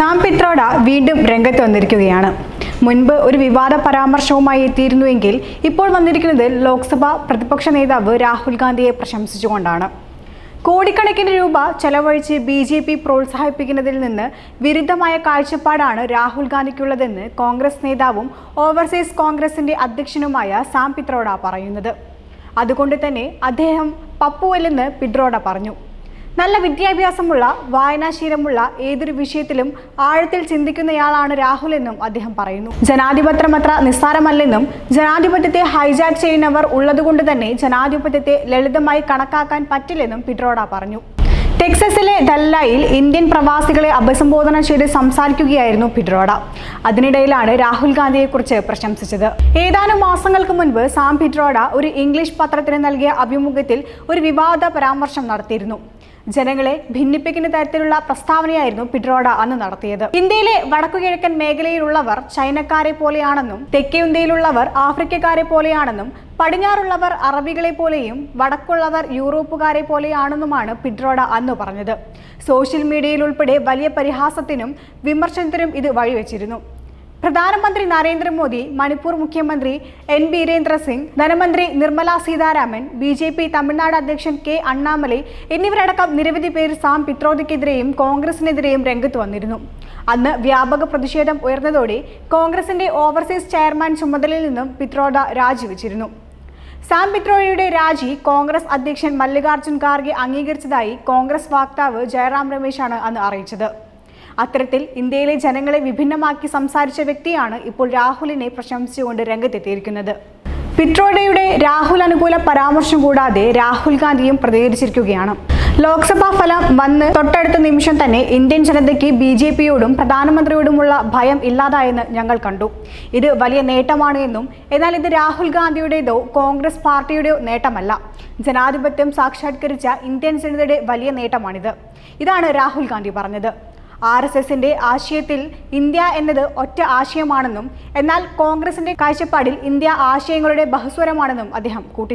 Sam Pitroda വീണ്ടും രംഗത്ത് വന്നിരിക്കുകയാണ്. മുൻപ് ഒരു വിവാദ പരാമർശവുമായി എത്തിയിരുന്നുവെങ്കിൽ ഇപ്പോൾ വന്നിരിക്കുന്നത് ലോക്സഭാ പ്രതിപക്ഷ നേതാവ് രാഹുൽ ഗാന്ധിയെ പ്രശംസിച്ചുകൊണ്ടാണ്. കോടിക്കണക്കിന് രൂപ ചെലവഴിച്ച് ബി ജെ പി പ്രോത്സാഹിപ്പിക്കുന്നതിൽ നിന്ന് വിരുദ്ധമായ കാഴ്ചപ്പാടാണ് രാഹുൽ ഗാന്ധിക്കുള്ളതെന്ന് കോൺഗ്രസ് നേതാവും ഓവർസീസ് കോൺഗ്രസിന്റെ അധ്യക്ഷനുമായ സാം പിത്രോഡ പറയുന്നത്. അതുകൊണ്ട് തന്നെ അദ്ദേഹം പപ്പുവല്ലെന്ന് പിട്രോഡ പറഞ്ഞു. നല്ല വിദ്യാഭ്യാസമുള്ള വായനാശീലമുള്ള ഏതൊരു വിഷയത്തിലും ആഴത്തിൽ ചിന്തിക്കുന്നയാളാണ് രാഹുൽ എന്നും അദ്ദേഹം പറയുന്നു. ജനാധിപത്യം അത്ര നിസ്സാരമല്ലെന്നും ജനാധിപത്യത്തെ ഹൈജാക്ക് ചെയ്യുന്നവർ ഉള്ളതുകൊണ്ട് തന്നെ ജനാധിപത്യത്തെ ലളിതമായി കണക്കാക്കാൻ പറ്റില്ലെന്നും പിട്രോഡ പറഞ്ഞു. ടെക്സസിലെ ഡല്ലായിൽ ഇന്ത്യൻ പ്രവാസികളെ അഭിസംബോധന ചെയ്ത് സംസാരിക്കുകയായിരുന്നു പിട്രോഡ. അതിനിടയിലാണ് രാഹുൽ ഗാന്ധിയെക്കുറിച്ച് പ്രശംസിച്ചത്. ഏതാനും മാസങ്ങൾക്ക് മുൻപ് സാം പിട്രോഡ ഒരു ഇംഗ്ലീഷ് പത്രത്തിന് നൽകിയ അഭിമുഖത്തിൽ ഒരു വിവാദ പരാമർശം നടത്തിയിരുന്നു. ജനങ്ങളെ ഭിന്നിപ്പിക്കുന്ന തരത്തിലുള്ള പ്രസ്താവനയായിരുന്നു പിട്രോഡ അന്ന് നടത്തിയത്. ഇന്ത്യയിലെ വടക്കു കിഴക്കൻ മേഖലയിലുള്ളവർ ചൈനക്കാരെ പോലെയാണെന്നും തെക്കേ ഇന്ത്യയിലുള്ളവർ ആഫ്രിക്കക്കാരെ പോലെയാണെന്നും പടിഞ്ഞാറുള്ളവർ അറബികളെ പോലെയും വടക്കുള്ളവർ യൂറോപ്പുകാരെ പോലെയാണെന്നുമാണ് പിട്രോഡ അന്ന് പറഞ്ഞത്. സോഷ്യൽ മീഡിയയിൽ ഉൾപ്പെടെ വലിയ പരിഹാസത്തിനും വിമർശനത്തിനും ഇത് വഴിവെച്ചിരുന്നു. പ്രധാനമന്ത്രി നരേന്ദ്രമോദി മണിപ്പൂർ മുഖ്യമന്ത്രി എൻ ബീരേന്ദ്ര സിംഗ് ധനമന്ത്രി Nirmala Sitharaman B J P Tamil Nadu അധ്യക്ഷൻ കെ അണ്ണാമലൈ എന്നിവരടക്കം നിരവധി പേർ സാം പിത്രോദിക്കെതിരെയും കോൺഗ്രസിനെതിരെയും രംഗത്ത് വന്നിരുന്നു. അന്ന് വ്യാപക പ്രതിഷേധം ഉയർന്നതോടെ കോൺഗ്രസിന്റെ ഓവർസീസ് ചെയർമാൻ ചുമതലയിൽ നിന്നും പിത്രോദ രാജിവെച്ചിരുന്നു. സാം പിത്രോയുടെ രാജി കോൺഗ്രസ് അധ്യക്ഷൻ മല്ലികാർജുൻ ഖാർഗെ അംഗീകരിച്ചതായി കോൺഗ്രസ് വക്താവ് ജയറാം രമേശാണ് അന്ന് അറിയിച്ചത്. അത്തരത്തിൽ ഇന്ത്യയിലെ ജനങ്ങളെ വിഭിന്നമാക്കി സംസാരിച്ച വ്യക്തിയാണ് ഇപ്പോൾ രാഹുലിനെ പ്രശംസിച്ചുകൊണ്ട് രംഗത്തെത്തിയിരിക്കുന്നത്. പിട്രോഡയുടെ രാഹുൽ അനുകൂല പരാമർശം കൂടാതെ രാഹുൽ ഗാന്ധിയും പ്രതികരിച്ചിരിക്കുകയാണ്. ലോക്സഭാ ഫലം വന്ന് തൊട്ടടുത്ത നിമിഷം തന്നെ ഇന്ത്യൻ ജനതയ്ക്ക് ബി ജെ പിയോടും പ്രധാനമന്ത്രിയോടുമുള്ള ഭയം ഇല്ലാതായെന്ന് ഞങ്ങൾ കണ്ടു. ഇത് വലിയ നേട്ടമാണ് എന്നും എന്നാൽ ഇത് രാഹുൽ ഗാന്ധിയുടേതോ കോൺഗ്രസ് പാർട്ടിയുടെയോ നേട്ടമല്ല. ജനാധിപത്യം സാക്ഷാത്കരിച്ച ഇന്ത്യൻ ജനതയുടെ വലിയ നേട്ടമാണിത്. ഇതാണ് രാഹുൽ ഗാന്ധി പറഞ്ഞത്. ആർ എസ് എസിന്റെ ആശയത്തിൽ ഇന്ത്യ എന്നത് ഒറ്റ ആശയമാണെന്നും എന്നാൽ കോൺഗ്രസിന്റെ കാഴ്ചപ്പാടിൽ ഇന്ത്യ ആശയങ്ങളുടെ ബഹുസ്വരമാണെന്നും അദ്ദേഹം കൂട്ടിച്ചേർത്തു.